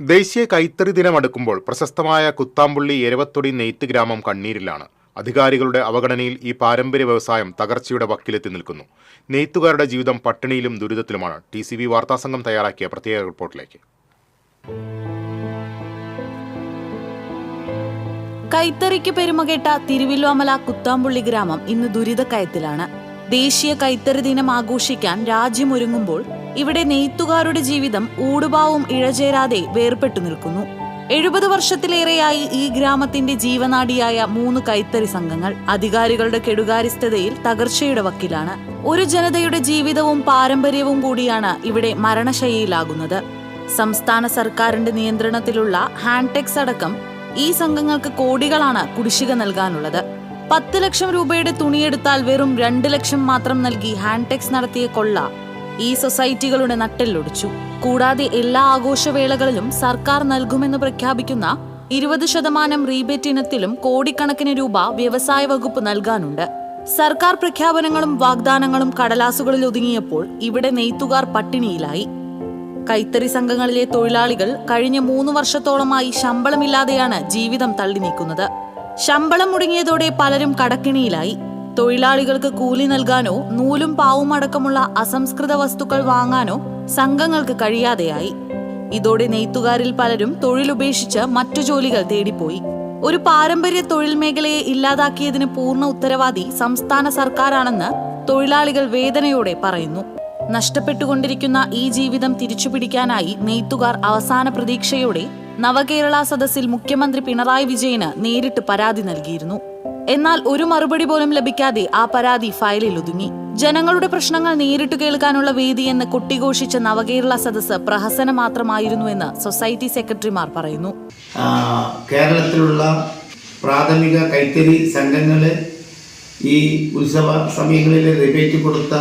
ദേശീയ കൈത്തറി ദിനം അടുക്കുമ്പോൾ പ്രശസ്തമായ കുത്താമ്പുള്ളി എരവത്തൊടി നെയ്ത്ത് ഗ്രാമം കണ്ണീരിലാണ്. അധികാരികളുടെ അവഗണനയിൽ ഈ പാരമ്പര്യ വ്യവസായം തകർച്ചയുടെ വക്കിലെത്തി നിൽക്കുന്നു. നെയ്ത്തുകാരുടെ ജീവിതം പട്ടിണിയിലും ദുരിതത്തിലുമാണ്. ടി സി വി വാർത്താസംഘം തയ്യാറാക്കിയ പ്രത്യേക റിപ്പോർട്ടിലേക്ക്. കൈത്തറിക്ക് പെരുമകേട്ട തിരുവില്ലോമല കുത്താമ്പുള്ളി ഗ്രാമം ഇന്ന് ദുരിതക്കയത്തിലാണ്. ദേശീയ കൈത്തറി ദിനം ആഘോഷിക്കാൻ രാജ്യമൊരുങ്ങുമ്പോൾ ഇവിടെ നെയ്ത്തുകാരുടെ ജീവിതം ഊടുപാവും ഇഴചേരാതെ വേർപെട്ടു നിൽക്കുന്നു. എഴുപത് വർഷത്തിലേറെയായി ഈ ഗ്രാമത്തിന്റെ ജീവനാടിയായ മൂന്ന് കൈത്തറി സംഘങ്ങൾ അധികാരികളുടെ കെടുകാര്യസ്ഥതയിൽ തകർച്ചയുടെ വക്കിലാണ്. ഒരു ജനതയുടെ ജീവിതവും പാരമ്പര്യവും കൂടിയാണ് ഇവിടെ മരണശൈലിയിലാകുന്നത് സംസ്ഥാന സർക്കാരിന്റെ നിയന്ത്രണത്തിലുള്ള ഹാൻടെക്സ് അടക്കം ഈ സംഘങ്ങൾക്ക് കോടികളാണ് കുടിശ്ശിക നൽകാനുള്ളത്. പത്ത് ലക്ഷം രൂപയുടെ തുണിയെടുത്താൽ വെറും രണ്ട് ലക്ഷം മാത്രം നൽകി ഹാൻടെക്സ് നടത്തിയ കൊള്ള ഈ സൊസൈറ്റികളുടെ നട്ടെല്ലൊടിച്ചു. കൂടാതെ എല്ലാ ആഘോഷവേളകളിലും സർക്കാർ നൽകുമെന്ന് പ്രഖ്യാപിക്കുന്ന ഇരുപത് ശതമാനം റീബേറ്റ് ഇനത്തിലും കോടിക്കണക്കിന് രൂപ വ്യവസായ വകുപ്പ് നൽകാനുണ്ട്. സർക്കാർ പ്രഖ്യാപനങ്ങളും വാഗ്ദാനങ്ങളും കടലാസുകളിൽ ഒതുങ്ങിയപ്പോൾ ഇവിടെ നെയ്ത്തുകാർ പട്ടിണിയിലായി. കൈത്തറി സംഘങ്ങളിലെ തൊഴിലാളികൾ കഴിഞ്ഞ മൂന്ന് വർഷത്തോളമായി ശമ്പളമില്ലാതെയാണ് ജീവിതം തള്ളി നീക്കുന്നത് ശമ്പളം മുടങ്ങിയതോടെ പലരും കടക്കിണിയിലായി. തൊഴിലാളികൾക്ക് കൂലി നൽകാനോ നൂലും പാവും അടക്കമുള്ള അസംസ്കൃത വസ്തുക്കൾ വാങ്ങാനോ സംഘങ്ങൾക്ക് കഴിയാതെയായി. ഇതോടെ നെയ്ത്തുകാരിൽ പലരും തൊഴിലുപേക്ഷിച്ച് മറ്റു ജോലികൾ തേടിപ്പോയി. ഒരു പാരമ്പര്യ തൊഴിൽ മേഖലയെ ഇല്ലാതാക്കിയതിന് പൂർണ ഉത്തരവാദി സംസ്ഥാന സർക്കാരാണെന്ന് തൊഴിലാളികൾ വേദനയോടെ പറയുന്നു. നഷ്ടപ്പെട്ടുകൊണ്ടിരിക്കുന്ന ഈ ജീവിതം തിരിച്ചുപിടിക്കാനായി നെയ്ത്തുകാർ അവസാന പ്രതീക്ഷയോടെ നവകേരള സദസ്സിൽ മുഖ്യമന്ത്രി പിണറായി വിജയന് നേരിട്ട് പരാതി നൽകിയിരുന്നു. എന്നാൽ ഒരു മറുപടി പോലും ലഭിക്കാതെ ആ പരാതി ഫയലിൽ ഒതുങ്ങി. ജനങ്ങളുടെ പ്രശ്നങ്ങൾ നേരിട്ട് കേൾക്കാനുള്ള വേദിയെന്ന് കൊട്ടിഘോഷിച്ച നവകേരള സദസ്സ് പ്രഹസനം മാത്രമായിരുന്നുവെന്ന് സൊസൈറ്റി സെക്രട്ടറിമാർ പറയുന്നു. കേരളത്തിലുള്ള പ്രാഥമിക കൈത്തറി സംഘങ്ങൾ ഈ ഉത്സവ സമയങ്ങളിൽ റിബേറ്റ് കൊടുത്ത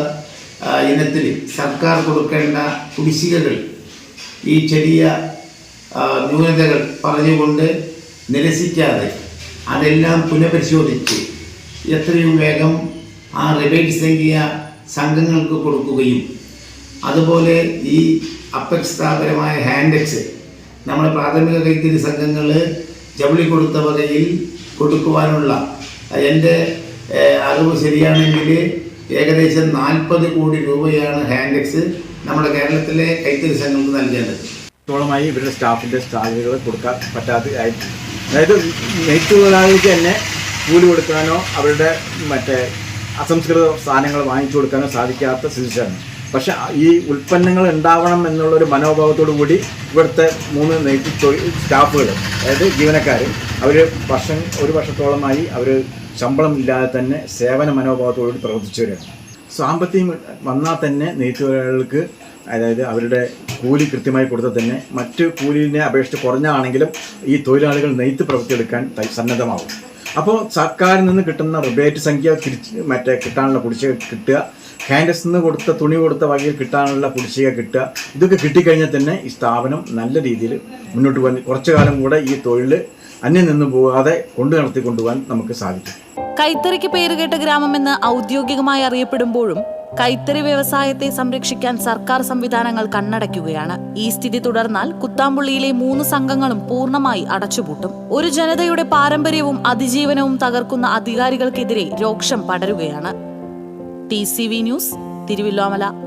ഇനത്തിൽ സർക്കാർ കൊടുക്കേണ്ട കുടിശ്ശികകൾ ഈ ചെറിയ ന്യൂനതകൾ പറഞ്ഞുകൊണ്ട് നിരസിക്കാതെ അതെല്ലാം പുനഃപരിശോധിച്ച് എത്രയും വേഗം ആ റിബേറ്റ് സംഖ്യ സംഘങ്ങൾക്ക് കൊടുക്കുകയും അതുപോലെ ഈ അപ്പെക്സ് സ്ഥാപനമായ ഹാൻഡെക്സ് നമ്മുടെ പ്രാഥമിക കൈത്തിരി സംഘങ്ങൾ ജവിളി കൊടുത്ത വകയിൽ കൊടുക്കുവാനുള്ള എന്റെ അറിവ് ശരിയാണെങ്കിൽ ഏകദേശം നാൽപ്പത് കോടി രൂപയാണ് ഹാൻഡെക്സ് നമ്മുടെ കേരളത്തിലെ കൈത്തിരി സംഘങ്ങൾക്ക് നൽകേണ്ടത്. ഇവരുടെ സ്റ്റാഫിന്റെ സ്റ്റാഫുകൾ കൊടുക്കാൻ പറ്റാതെ അതായത് നെയ്ത്ത് തൊഴിലാളിക്ക് തന്നെ കൂലി കൊടുക്കാനോ അവരുടെ മറ്റേ അസംസ്കൃത സാധനങ്ങൾ വാങ്ങിച്ചു കൊടുക്കാനോ സാധിക്കാത്ത സ്ഥിതിയാണ് പക്ഷെ ഈ ഉൽപ്പന്നങ്ങൾ ഉണ്ടാവണം എന്നുള്ളൊരു മനോഭാവത്തോടു കൂടി ഇവിടുത്തെ മൂന്ന് നെയ്ത്ത് തൊഴിൽ സ്റ്റാഫുകൾ അതായത് ജീവനക്കാർ അവർ വർഷം ഒരു വർഷത്തോളമായി അവർ ശമ്പളം ഇല്ലാതെ തന്നെ സേവന മനോഭാവത്തോടുകൂടി പ്രവർത്തിച്ചവരാണ് സാമ്പത്തികം വന്നാൽ തന്നെ നെയ്ത്തുകാർക്ക് അതായത് അവരുടെ കൂലി കൃത്യമായി കൊടുത്താൽ തന്നെ മറ്റ് കൂലിനെ അപേക്ഷിച്ച് കുറഞ്ഞാണെങ്കിലും ഈ തൊഴിലാളികൾ നെയ്ത്ത് പ്രവൃത്തിയെടുക്കാൻ തയ്- സന്നദ്ധമാകും അപ്പോൾ സർക്കാരിൽ നിന്ന് കിട്ടുന്ന റിബേറ്റ് സംഖ്യ തിരിച്ച് മറ്റേ കിട്ടാനുള്ള കുടിശ്ശിക കിട്ടുക ഹാൻഡസ് നിന്ന് കൊടുത്ത തുണി കൊടുത്ത വകയിൽ കിട്ടാനുള്ള കുടിശ്ശിക കിട്ടുക ഇതൊക്കെ കിട്ടിക്കഴിഞ്ഞാൽ തന്നെ ഈ സ്ഥാപനം നല്ല രീതിയിൽ മുന്നോട്ട് പോകാൻ കുറച്ചു കാലം കൂടെ ഈ തൊഴിൽ അന്യം നിന്ന് പോകാതെ കൊണ്ടു നടത്തി കൊണ്ടുപോകാൻ നമുക്ക് സാധിക്കും. കൈത്തറിക്ക് പേരുകേട്ട ഗ്രാമമെന്ന് ഔദ്യോഗികമായി അറിയപ്പെടുമ്പോഴും കൈത്തറി വ്യവസായത്തെ സംരക്ഷിക്കാൻ സർക്കാർ സംവിധാനങ്ങൾ കണ്ണടയ്ക്കുകയാണ്. ഈ സ്ഥിതി തുടർന്നാൽ കുത്താമ്പുള്ളിയിലെ മൂന്ന് സംഘങ്ങളും പൂർണമായി അടച്ചുപൂട്ടും. ഒരു ജനതയുടെ പാരമ്പര്യവും അതിജീവനവും തകർക്കുന്ന അധികാരികൾക്കെതിരെ രോക്ഷം പടരുകയാണ്. T news Thiruvilwamala